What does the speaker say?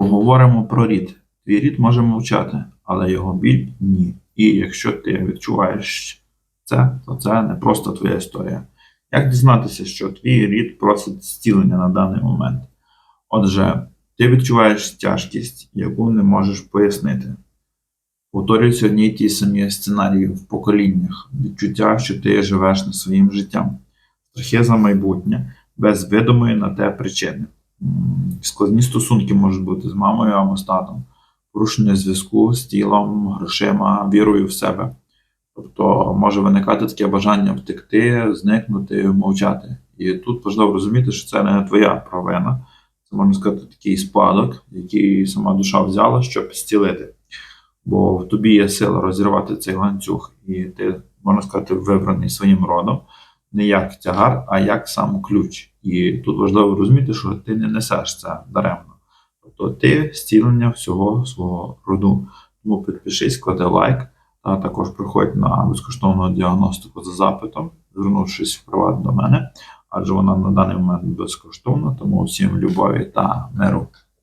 Поговоримо про рід. Твій рід може мовчати, але його біль ні. І якщо ти відчуваєш це, то це не просто твоя історія. Як дізнатися, що твій рід просить зцілення на даний момент? Отже, ти відчуваєш тяжкість, яку не можеш пояснити. Повторюються одні й ті самі сценарії в поколіннях, відчуття, що ти живеш не своїм життям, страхи за майбутнє, без видимої на те причини. Складні стосунки можуть бути з мамою або з татом, порушення зв'язку з тілом, грошима, вірою в себе. Тобто може виникати таке бажання втекти, зникнути, мовчати. І тут важливо розуміти, що це не твоя провина, це можна сказати такий спадок, який сама душа взяла, щоб зцілити. Бо в тобі є сила розірвати цей ланцюг, і ти, можна сказати, вибраний своїм родом не як тягар, а як сам ключ. І тут важливо розуміти, що ти не несеш це даремно. Тобто ти зцілення всього свого роду. Тому підпишись, клади лайк, та також приходь на безкоштовну діагностику за запитом, звернувшись в приват до мене, адже вона на даний момент безкоштовна, тому всім любові та миру.